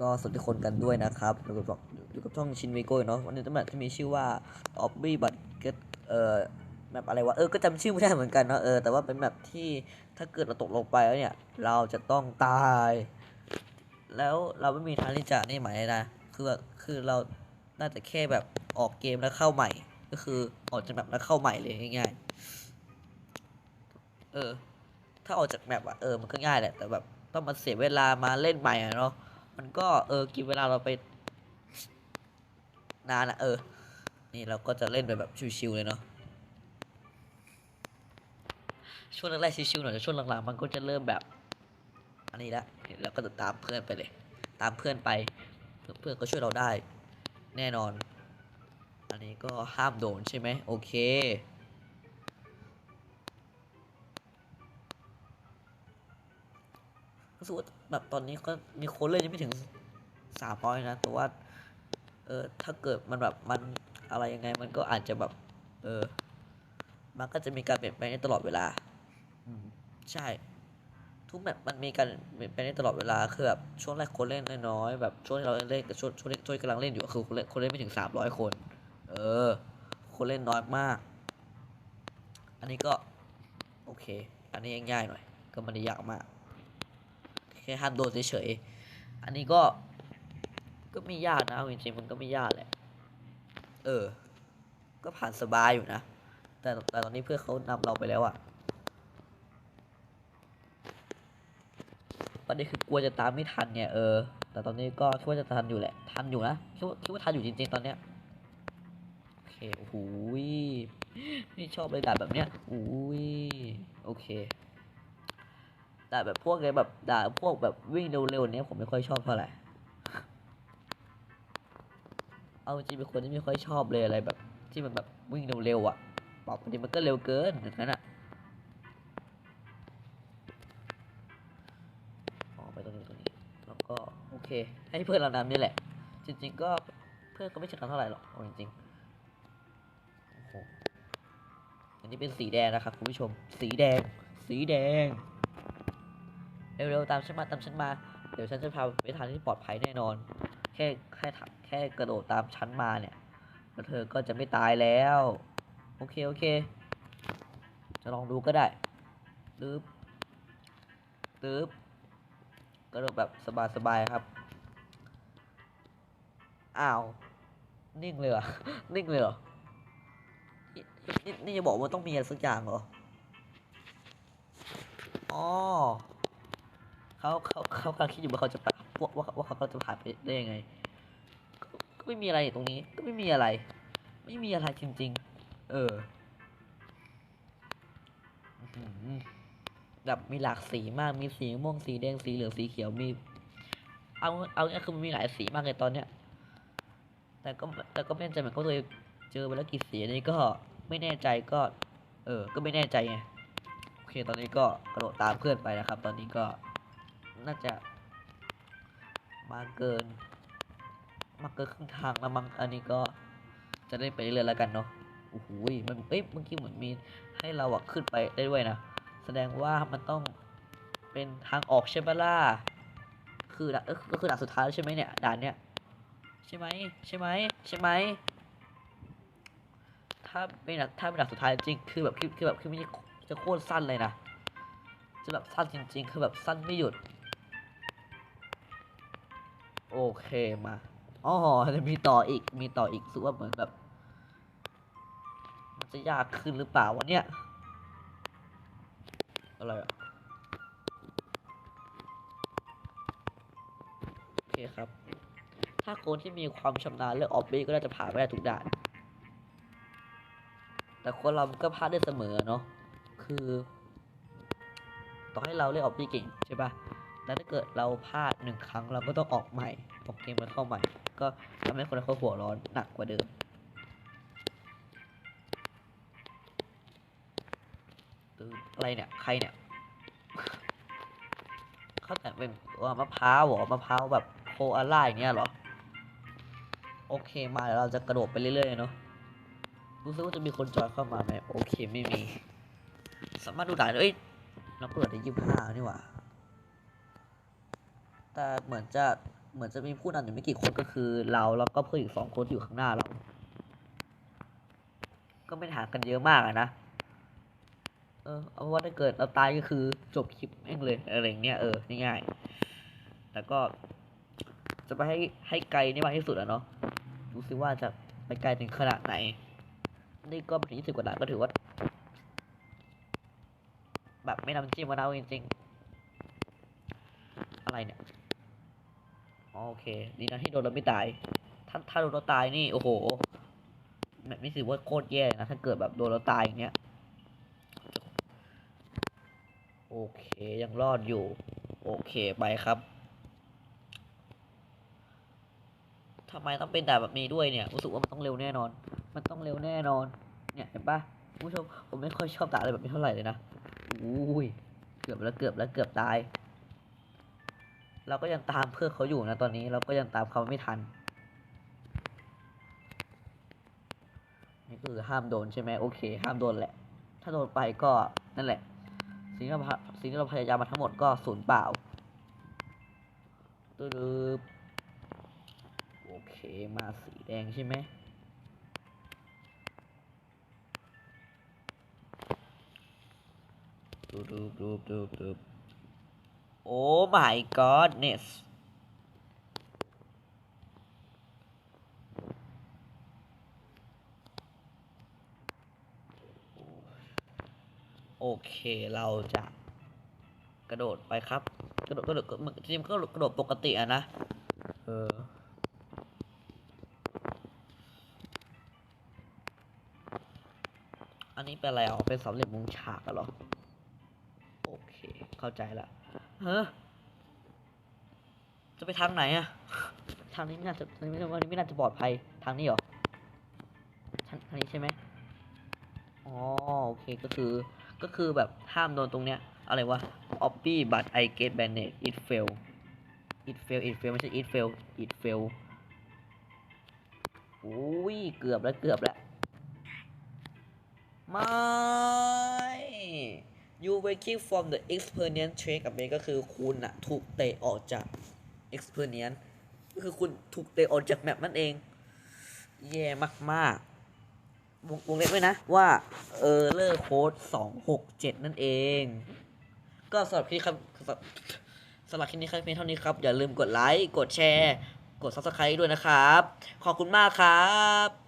ก็สวัสดีคนกันด้วยนะครับอยู่กับอยู่กับช่องชินเวโก้เนาะวันนี้จะแบบจะมีชื่อว่าออบบี้บัตเกตเอ่อแมปอะไรวะ เออ ก็จำชื่อไม่ได้เหมือนกันเนาะ เออ แต่ว่าเป็นแมปที่ถ้าเกิดเราตกลงไปแล้วเนี่ย เราจะต้องตาย แล้วเราไม่มีทางที่จะนี่หมายนะ คือแบบ คือเรา น่าจะแค่แบบออกเกมแล้วเข้าใหม่ ก็คือออกจากแมปแล้วเข้าใหม่เลยง่ายๆ เออ ถ้าออกจากแมปอะเออ มันก็ง่ายแหละ แต่แบบต้องมาเสียเวลามาเล่นใหม่อะเนาะ มันก็เออกินเวลาเราไปนานอะเออ นี่เราก็จะเล่นไปแบบชิวๆเลยเนาะช่วงแรกๆชิวๆหน่อยแต่ช่วงหลังๆมันก็จะเริ่มแบบ อันนี้ละเราก็จะตามเพื่อนไปเลย ตามเพื่อนไปเพื่อนเพื่อนก็ช่วยเราได้ แน่นอน อันนี้ก็ห้ามโดนใช่ไหมโอเค รู้สึกว่าแบบตอนนี้ก็มีคนเล่นยังไม่ถึงสามร้อยนะ แต่ว่า เออถ้าเกิดมันแบบมันอะไรยังไง มันก็อาจจะแบบ เออ มันก็จะมีการเปลี่ยนแปลงได้ตลอดเวลาอืมใช่ ทุกแบบมันมีการเปลี่ยนแปลงได้ตลอดเวลาคือแบบช่วงแรกคนเล่นน้อยๆแบบช่วงที่เราเล่นกับช่วงช่วงที่ช่วงที่กำลังเล่นอยู่คือคนเล่นคนเล่นไม่ถึงสามร้อยคน เออ คนเล่นน้อยมาก อันนี้ก็ โอเค อันนี้ง่ายๆหน่อย ก็ไม่ได้ยากมากแค่ห้ามโดนเฉยๆอันนี้ก็ก็ไม่ยากนะจริงๆมันก็ไม่ยากแหละเออ ก็ผ่านสบายอยู่นะ แต่แต่ตอนนี้เพื่อนเขานำเราไปแล้วอะประเด็นคือกลัวจะตามไม่ทันเนี่ยเออ แต่ตอนนี้ก็คิดว่าจะทันอยู่แหละ ทันอยู่นะคิดว่าคิดว่าทันอยู่จริง ๆ ตอนเนี้ยโอเคโอ้โหยนี่ชอบเลยด่าแบบเนี้ยโอ้ยโอเค ด่แบบพวกไงแบบด่าพวกแบบวิ่งเร็วๆเนี้ยผมไม่ค่อยชอบเท่าไหร่เอาจริงเป็นคนที่ไม่ค่อยชอบเลยอะไรแบบ ที่มันแบบวิ่งเร็วๆอะบอกจริงมันก็เร็วเกินอย่างนั้นอะอ๋อไปตรงนี้ตรงนี้แล้วก็โอเค ให้เพื่อนเรานำนี่แหละ จริง ๆ ก็เพื่อนก็ไม่ช่กันเท่าไหร่หรอกจริงๆอันนี้เป็นสีแดงนะครับคุณผู้ชม สีแดง สีแดง เร็วๆตามฉันมาตามฉันมา เดี๋ยวฉันจะพาไปทางที่ปลอดภัยแน่นอน แค่แค่แค่กระโดดตามฉันมาเนี่ยแล้วเธอก็จะไม่ตายแล้ว โอเคโอเค จะลองดูก็ได้ตึ๊บตึ๊บกระโดดแบบสบายๆครับ อ้าว นิ่งเลยเหรอ นิ่งเลยเหรอ นี่นี่จะบอกว่าต้องมีอะไรสักอย่างเหรอ อ๋อ เขาเขาเขากำลังคิดอยู่ว่าเขาจะผ่านว่าว่าว่าเขาจะผ่านไปได้ยังไง ก็ไม่มีอะไรตรงนี้ ก็ไม่มีอะไร ไม่มีอะไรจริง ๆ เอออื้ออแบบมีหลากสีมากมีสีม่วงสีแดงสีเหลืองสีเขียวมี เอาเอาง่ยคือมันมีหลายสีมากเลยตอนเนี้ย แต่ก็แต่ก็ไม่แน่ใจเหมือนกันว่าเองเจอไปแล้วกี่สีนนี้ก็ไม่แน่ใจก็ เออ ก็ไม่แน่ใจไงโอเคตอนนี้ก็กระโดดตามเพื่อนไปนะครับ ตอนนี้ก็ น่าจะ มาเกิน มาเกินครึ่งทางแล้วมั้งอันนี้ก็จะได้ไปเรื่อยๆแล้วกันเนาะโอ้โหมันเอ้ยเมื่อกี้เหมือนมีให้เราอะขึ้นไปได้ด้วยนะแสดงว่ามันต้องเป็นทางออกใช่ปะล่ะคือด่านก็คือด่านสุดท้ายใช่ไหมเนี่ยด่านเนี้ยใช่ไหมใช่ไหมใช่ไหมถ้าเป็นด่านถ้าเป็นด่านสุดท้ายจริงคือแบบคือคือแบบคือไม่ใช่จะโคตรสั้นเลยนะจะแบบสั้นจริง ๆ คือแบบสั้นไม่หยุด โอเคมาอ๋อจะมีต่ออีกมีต่ออีกรู้สึกว่าเหมือนแบบ มันจะยากขึ้นหรือเปล่าวะเนี่ยอะไรอะโอเคครับ ถ้าคนที่มีความชำนาญเรื่องออบบี้ก็น่าจะผ่านไปได้ทุกด่าน แต่คนเรามันก็พลาดได้เสมอเนาะคือ ต่อให้เราเล่นออบบี้เก่งใช่ปะ แต่ถ้าเกิดเราพลาดหนึ่งครั้งเราก็ต้องออกใหม่ออกเกมมันเข้าใหม่ ก็ทำให้คนเขาหัวร้อนหนักกว่าเดิมตือะไรเนี่ย ใครเนี่ยเขาแต่เป็นว่ามะพร้าวหรอมะพร้าวแบบโคอาล่าอย่างเงี้ยเหรอ โอเคมาเดี๋ยวเราจะกระโดดไปเรื่อยๆเนาะรู้สึกว่าจะมีคนจอยเข้ามาไหมโอเคไม่มี สามารถดูได้เอ้ยเราเปิดได้ยี่สิบห้านี่หว่า แต่เหมือนจะเหมือนจะมีผู้นำอยู่ไม่กี่คนก็คือ เราแล้วก็เพื่อนอีกสองคนอยู่ข้างหน้าเรา ก็ไม่ห่างกันเยอะมากะนะ เออเอาว่าถ้าเกิดเราตายก็คือจบคลิปแม่งเลยอะไรเงี้ยเออง่ายๆแล้วก็จะไปให้ให้ไกลนี่มากที่สุดอะเนาะดูซิว่าจะไปไกลถึงขนาดไหน นี่ก็ถึงยี่สิบกว่าด่านก็ถือว่า แบบไม่นำจิ้มมะนาวจริงๆ อะไรเนี่ย โอเค ดีนะที่โดนเราไม่ตาย ถ้าถ้าโดนเราตายนี่ โอ้โหแบบนี้ว่าโคตรแย่นะ ถ้าเกิดแบบโดนเราตายอย่างเงี้ย โอเค ยังรอดอยู่ โอเค ไปครับทำไมต้องเป็นด่านแบบนี้ด้วยเนี่ย รู้สึกว่ามันต้องเร็วแน่นอน มันต้องเร็วแน่นอน เนี่ยเห็นปะผู้ชม ผมไม่ค่อยชอบด่านอะไรแบบนี้เท่าไหร่เลยนะ อุ้ย เกือบแล้วเกือบแล้วเกือบตาย เราก็ยังตามเพื่อเขาอยู่นะตอนนี้ เราก็ยังตามเขาไม่ทัน นี่คือห้ามโดนใช่ไหมโอเค ห้ามโดนแหละ ถ้าโดนไปก็นั่นแหละ สิ่งที่เราสิ่งที่เราพยายามมาทั้งหมดก็สูญเปล่าตึ๊บโอเคมาสีแดงใช่ไหมดูดูดูดูดู โอ้ my godness โอเคเราจะกระโดดไปครับ กระโดดกระโดดมันจริงก็กระโดดปกติอะนะ เออ อันนี้เป็นอะไรอะเป็นสำเร็จมุงฉากอะเหรอ โอเค เข้าใจละ เฮ้อจะไปทางไหนอะทางนี้ไม่น่าจะทางนี้ไม่ไม่น่าจะปลอดภัย ทางนี้เหรอ ทางนี้ใช่ไหมอ๋อโอเคก็คือก็คือแบบห้ามโดนตรงเนี้ย อะไรวะ oppy but I get banned it fail it fail it fail ไม่ใช่ it fail it fail อุ้ย เกือบแล้วเกือบแล้วม่ you waking from the experience track กับเมก็คือคุณอะถูกเตะออกจาก experience ก็คือคุณถูกเตะออกจากแมปนั่นเอง แย่มากๆวงวงเล็บไว้นะว่า เออเลอร์โค้ดสองหกเจ็ดนั่นเอง ก็สำหรับคลิปนี้ครับสำหรับสำหรับคลิปนี้ครับเพียงเท่านี้ครับ อย่าลืมกดไลค์ กดแชร์ กด subscribe ด้วยนะครับ ขอบคุณมากครับ